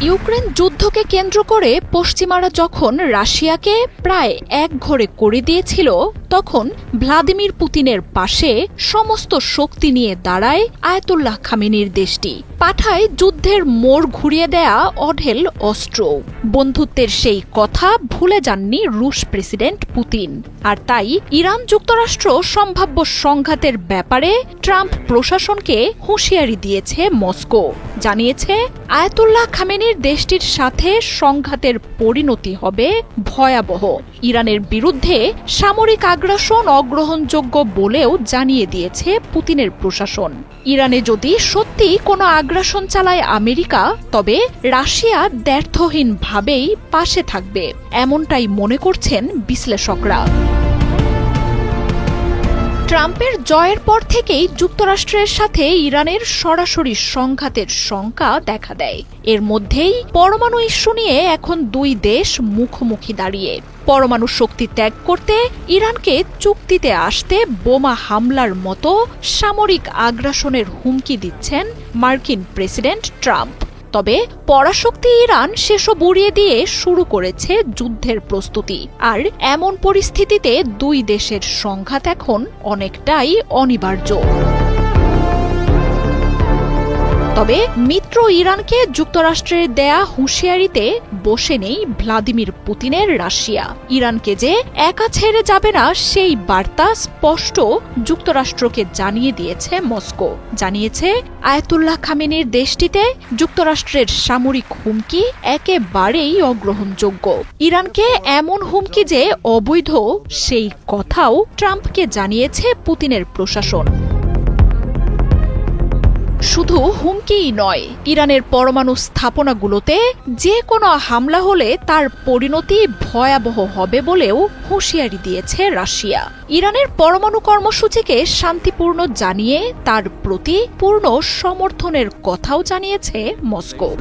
Ukraine যুদ্ধকে কেন্দ্র করে পশ্চিমারা যখন রাশিয়াকে প্রায় এক ঘরে করে দিয়েছিল তখন ভ্লাদিমির পুতিনের পাশে সমস্ত শক্তি নিয়ে দাঁড়ায় আয়তুল্লাহ খামেনির দেশটি। পাঠায় যুদ্ধের মোড় ঘুরিয়ে দেয়া অঢেল অস্ত্র। বন্ধুত্বের সেই কথা ভুলে যাননি রুশ প্রেসিডেন্ট পুতিন। আর তাই ইরান যুক্তরাষ্ট্র সম্ভাব্য সংঘাতের ব্যাপারে ট্রাম্প প্রশাসনকে হুঁশিয়ারি দিয়েছে মস্কো। জানিয়েছে, আয়াতুল্লাহ খামেনির দেশটির সাথে সংঘাতের পরিণতি হবে ভয়াবহ। ইরানের বিরুদ্ধে সামরিক আগ্রাসন অগ্রহণযোগ্য বলেও জানিয়ে দিয়েছে পুতিনের প্রশাসন। ইরানে যদি সত্যি কোনো আগ্রাসন চালায় আমেরিকা, তবে রাশিয়া দ্ব্যর্থহীনভাবেই পাশে থাকবে, এমনটাই মনে করছেন বিশ্লেষকরা। ট্রাম্পের জয়ের পর থেকেই যুক্তরাষ্ট্রের সাথে ইরানের সরাসরি সংঘাতের শঙ্কা দেখা দেয়। এর মধ্যেই পরমাণু ইস্যু নিয়ে এখন দুই দেশ মুখোমুখি দাঁড়িয়ে। পরমাণু শক্তি ত্যাগ করতে ইরানকে চুক্তিতে আসতে বোমা হামলার মতো সামরিক আগ্রাসনের হুমকি দিচ্ছেন মার্কিন প্রেসিডেন্ট ট্রাম্প। তবে পরাশক্তি ইরান সেসব উড়িয়ে দিয়ে শুরু করেছে যুদ্ধের প্রস্তুতি। আর এমন পরিস্থিতিতে দুই দেশের সংঘাত এখন অনেকটাই অনিবার্য। তবে মিত্র ইরানকে যুক্তরাষ্ট্রের দেয়া হুঁশিয়ারিতে বসে নেই ভ্লাদিমির পুতিনের রাশিয়া। ইরানকে যে একা ছেড়ে যাবে না, সেই বার্তা স্পষ্ট যুক্তরাষ্ট্রকে জানিয়ে দিয়েছে মস্কো। জানিয়েছে, আয়াতুল্লাহ খামেনির দেশটিতে যুক্তরাষ্ট্রের সামরিক হুমকি একেবারেই অগ্রহণযোগ্য। ইরানকে এমন হুমকি যে অবৈধ, সেই কথাও ট্রাম্পকে জানিয়েছে পুতিনের প্রশাসন। শুধু হুমকিই নয়, ইরানের পরমাণু স্থাপনাগুলোতে যে কোনো হামলা হলে তার পরিণতি ভয়াবহ হবে বলেও হুঁশিয়ারি দিয়েছে রাশিয়া। ইরানের পরমাণু কর্মসূচিকে শান্তিপূর্ণ জানিয়ে তার প্রতি পূর্ণ সমর্থনের কথাও জানিয়েছে মস্কো।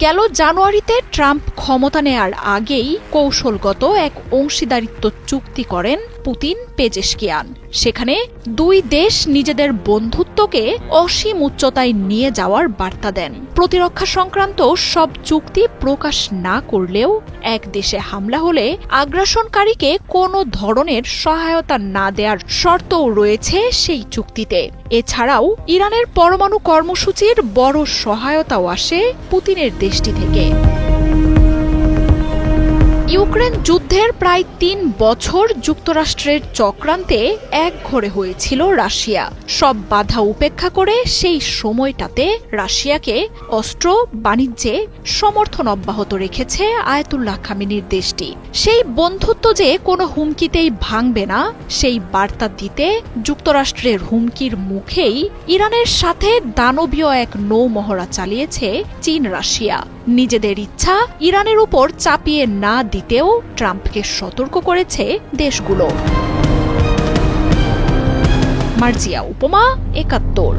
গেল জানুয়ারিতে ট্রাম্প ক্ষমতা নেয়ার আগেই কৌশলগত এক অংশীদারিত্ব চুক্তি করেন পুতিন পেজেশকিয়ান। সেখানে দুই দেশ নিজেদের বন্ধুত্বকে অসীম উচ্চতায় নিয়ে যাওয়ার বার্তা দেন। প্রতিরক্ষা সংক্রান্ত সব চুক্তি প্রকাশ না করলেও এক দেশে হামলা হলে আগ্রাসনকারীকে কোনো ধরনের সহায়তা না দেওয়ার শর্তও রয়েছে সেই চুক্তিতে। এছাড়াও ইরানের পরমাণু কর্মসূচির বড় সহায়তাও আসে পুতিনের দেশটি থেকে। ইউক্রেন যুদ্ধের প্রায় তিন বছর যুক্তরাষ্ট্রের চক্রান্তে এক ঘরে হয়েছিল রাশিয়া। সব বাধা উপেক্ষা করে সেই সময়টাতে রাশিয়াকে অস্ত্র, বাণিজ্যে সমর্থন অব্যাহত রেখেছে আয়াতুল্লাহ খামিনির দেশটি। সেই বন্ধুত্ব যে কোনো হুমকিতেই ভাঙবে না, সেই বার্তা দিতে যুক্তরাষ্ট্রের হুমকির মুখেই ইরানের সাথে দানবীয় এক নৌমহড়া চালিয়েছে চীন রাশিয়া নিজেদের ইচ্ছা ইরানের উপর চাপিয়ে না দিতেও ট্রাম্পকে সতর্ক করেছে দেশগুলো। মার্জিয়া উপমা একাত্তর।